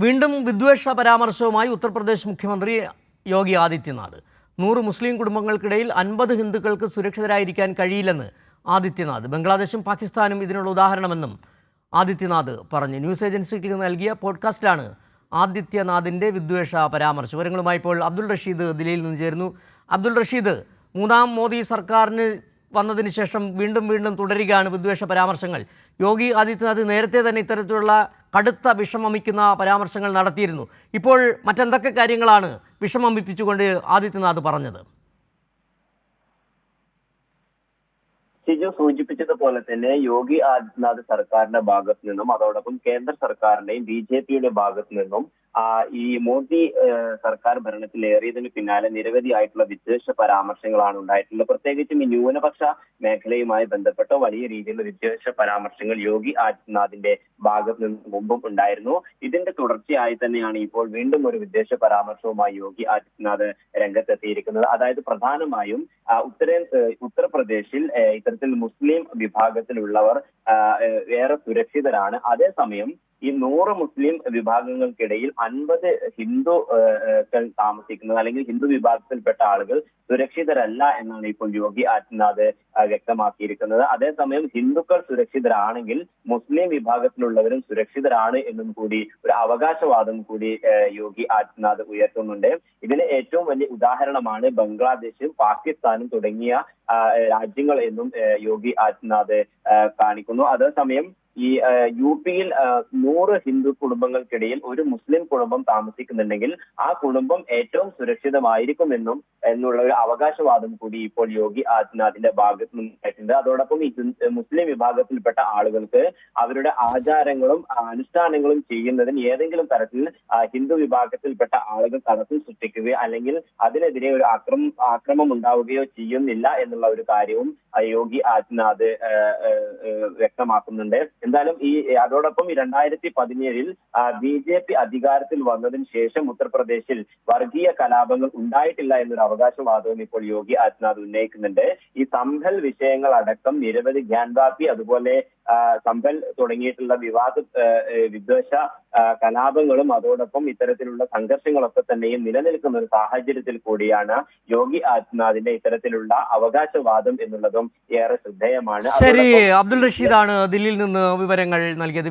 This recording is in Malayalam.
വീണ്ടും വിദ്വേഷ പരാമർശവുമായി ഉത്തർപ്രദേശ് മുഖ്യമന്ത്രി യോഗി ആദിത്യനാഥ്. നൂറ് മുസ്ലിം കുടുംബങ്ങൾക്കിടയിൽ അൻപത് ഹിന്ദുക്കൾക്ക് സുരക്ഷിതരായിരിക്കാൻ കഴിയില്ലെന്ന് ആദിത്യനാഥ്. ബംഗ്ലാദേശും പാകിസ്ഥാനും ഇതിനുള്ള ഉദാഹരണമെന്നും ആദിത്യനാഥ് പറഞ്ഞു. ന്യൂസ് ഏജൻസിക്ക് നൽകിയ പോഡ്കാസ്റ്റിലാണ് ആദിത്യനാഥിന്റെ വിദ്വേഷ പരാമർശം. വിവരങ്ങളുമായി ഇപ്പോൾ അബ്ദുൾ റഷീദ് ദില്ലിയിൽ നിന്ന് ചേരുന്നു. അബ്ദുൾ റഷീദ് മൂന്നാം മോദി സർക്കാരിന് വന്നതിന് ശേഷം വീണ്ടും വീണ്ടും തുടരുകയാണ് വിദ്വേഷ പരാമർശങ്ങൾ. യോഗി ആദിത്യനാഥ് നേരത്തെ തന്നെ ഇത്തരത്തിലുള്ള കടുത്ത വിഷമമിക്കുന്ന പരാമർശങ്ങൾ നടത്തിയിരുന്നു. ഇപ്പോൾ മറ്റെന്തൊക്കെ കാര്യങ്ങളാണ് വിഷമമിപ്പിച്ചുകൊണ്ട് ആദിത്യനാഥ് പറഞ്ഞത്? ഷിജു സൂചിപ്പിച്ചതുപോലെ തന്നെ യോഗി ആദിത്യനാഥ് സർക്കാരിന്റെ ഭാഗത്ത് നിന്നും അതോടൊപ്പം കേന്ദ്ര സർക്കാരിന്റെയും ബി ജെ പിയുടെ ഭാഗത്ത് നിന്നും ഈ മോദി സർക്കാർ ഭരണത്തിൽ ഭരണത്തിലേറിയതിന് പിന്നാലെ നിരവധിയായിട്ടുള്ള വിദ്വേഷ പരാമർശങ്ങളാണ് ഉണ്ടായിട്ടുള്ളത്. പ്രത്യേകിച്ചും ഈ ന്യൂനപക്ഷ മേഖലയുമായി ബന്ധപ്പെട്ട വലിയ രീതിയിലുള്ള വിദ്വേഷ പരാമർശങ്ങൾ യോഗി ആദിത്യനാഥിന്റെ ഭാഗത്ത് നിന്ന് മുമ്പും ഉണ്ടായിരുന്നു. ഇതിന്റെ തുടർച്ചയായി തന്നെയാണ് ഇപ്പോൾ വീണ്ടും ഒരു വിദ്വേഷ പരാമർശവുമായി യോഗി ആദിത്യനാഥ് രംഗത്തെത്തിയിരിക്കുന്നത്. അതായത് പ്രധാനമായും ഉത്തരേ ഉത്തർപ്രദേശിൽ ഇത്തരത്തിൽ മുസ്ലിം വിഭാഗത്തിലുള്ളവർ ഏറെ സുരക്ഷിതരാണ്. അതേസമയം ഈ നൂറ് മുസ്ലിം വിഭാഗങ്ങൾക്കിടയിൽ അൻപത് ഹിന്ദു ഏഹ്, ഏഹ്, താമസിക്കുന്നത് അല്ലെങ്കിൽ ഹിന്ദു വിഭാഗത്തിൽപ്പെട്ട ആളുകൾ സുരക്ഷിതരല്ല എന്നാണ് ഇപ്പോൾ യോഗി ആദിത്യനാഥ് വ്യക്തമാക്കിയിരിക്കുന്നത്. അതേസമയം ഹിന്ദുക്കൾ സുരക്ഷിതരാണെങ്കിൽ മുസ്ലിം വിഭാഗത്തിലുള്ളവരും സുരക്ഷിതരാണ് എന്നും കൂടി ഒരു അവകാശവാദം കൂടി യോഗി ആദിത്യനാഥ് ഉയർത്തുന്നുണ്ട്. ഇതിന് ഏറ്റവും വലിയ ഉദാഹരണമാണ് ബംഗ്ലാദേശും പാകിസ്ഥാനും തുടങ്ങിയ രാജ്യങ്ങൾ എന്നും യോഗി ആദിത്യനാഥ് കാണിക്കുന്നു. അതേസമയം ഈ യു പിയിൽ നൂറ് ഹിന്ദു കുടുംബങ്ങൾക്കിടയിൽ ഒരു മുസ്ലിം കുടുംബം താമസിക്കുന്നുണ്ടെങ്കിൽ ആ കുടുംബം ഏറ്റവും സുരക്ഷിതമായിരിക്കുമെന്നും എന്നുള്ള ഒരു അവകാശവാദം കൂടി ഇപ്പോൾ യോഗി ആദിത്യനാഥിന്റെ ഭാഗത്ത് നിന്നുണ്ടായിട്ടുണ്ട്. അതോടൊപ്പം ഈ മുസ്ലിം വിഭാഗത്തിൽപ്പെട്ട ആളുകൾക്ക് അവരുടെ ആചാരങ്ങളും അനുഷ്ഠാനങ്ങളും ചെയ്യുന്നതിന് ഏതെങ്കിലും തരത്തിൽ ഹിന്ദു വിഭാഗത്തിൽപ്പെട്ട ആളുകൾ തടസ്സം സൃഷ്ടിക്കുകയോ അല്ലെങ്കിൽ അതിനെതിരെ ഒരു ആക്രമം ആക്രമം ഉണ്ടാവുകയോ ചെയ്യുന്നില്ല എന്നുള്ള ഒരു കാര്യവും യോഗി ആദിത്യനാഥ് വ്യക്തമാക്കുന്നുണ്ട്. എന്തായാലും ഈ അതോടൊപ്പം ഈ രണ്ടായിരത്തി പതിനേഴിൽ ബി ജെ പി അധികാരത്തിൽ വന്നതിന് ശേഷം ഉത്തർപ്രദേശിൽ വർഗീയ കലാപങ്ങൾ ഉണ്ടായിട്ടില്ല എന്നൊരു അവകാശവാദവും ഇപ്പോൾ യോഗി ആദിത്യനാഥ് ഉന്നയിക്കുന്നുണ്ട്. ഈ സംഭൽ വിഷയങ്ങൾ അടക്കം നിരവധി ഗ്യാൻവാപ്പി അതുപോലെ സംഭൽ തുടങ്ങിയിട്ടുള്ള വിവാദ വിദ്വേഷ കലാപങ്ങളും അതോടൊപ്പം ഇത്തരത്തിലുള്ള സംഘർഷങ്ങളൊക്കെ തന്നെയും നിലനിൽക്കുന്ന ഒരു സാഹചര്യത്തിൽ കൂടിയാണ് യോഗി ആദിത്യനാഥിന്റെ ഇത്തരത്തിലുള്ള അവകാശവാദം എന്നുള്ളതും ഏറെ ശ്രദ്ധേയമാണ്. ശരി അബ്ദുൾ റഷീദാണ് ദില്ലിയിൽ നിന്ന് വിവരങ്ങൾ നൽകിയത്.